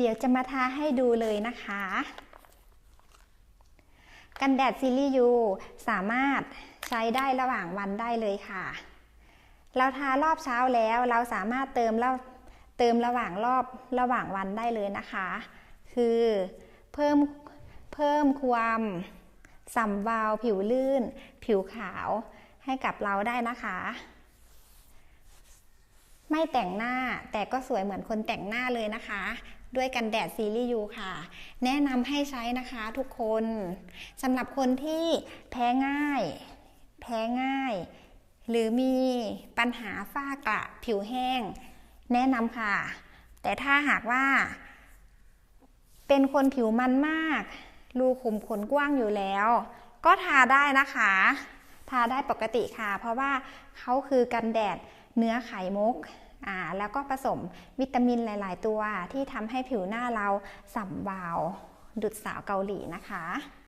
เดี๋ยวจะมาทาให้ดูเลยนะคะ กันแดดซีรีส์ยูสามารถใช้ได้ระหว่างวันได้เลยค่ะ เราทารอบเช้าแล้วเราสามารถเติมแล้วเติมระหว่างรอบระหว่างวันได้เลยนะคะ คือเพิ่มเพิ่มความสัมวาวผิวลื่น ผิวขาวให้กับเราได้นะคะ ไม่แต่งหน้าแต่ก็สวยเหมือนคนแต่งหน้าเลยนะคะ ด้วยกันแดดซีรีส์ยูค่ะ แนะนำให้ใช้นะคะทุกคนสำหรับคนที่แพ้ง่าย แพ้ง่าย หรือมีปัญหาฝ้ากระผิวแห้ง แนะนำค่ะ แต่ถ้าหากว่า เป็นคนผิวมันมาก รูขุมขนกว้างอยู่แล้ว ก็ทาได้นะคะทาได้ปกติค่ะ เพราะว่าเขาคือกันแดดเนื้อไขมุก แล้วก็ผสมวิตามินหลาย ๆ ตัวที่ทำให้ผิวหน้าเราส่ำวาว ดุดสาวเกาหลีนะคะ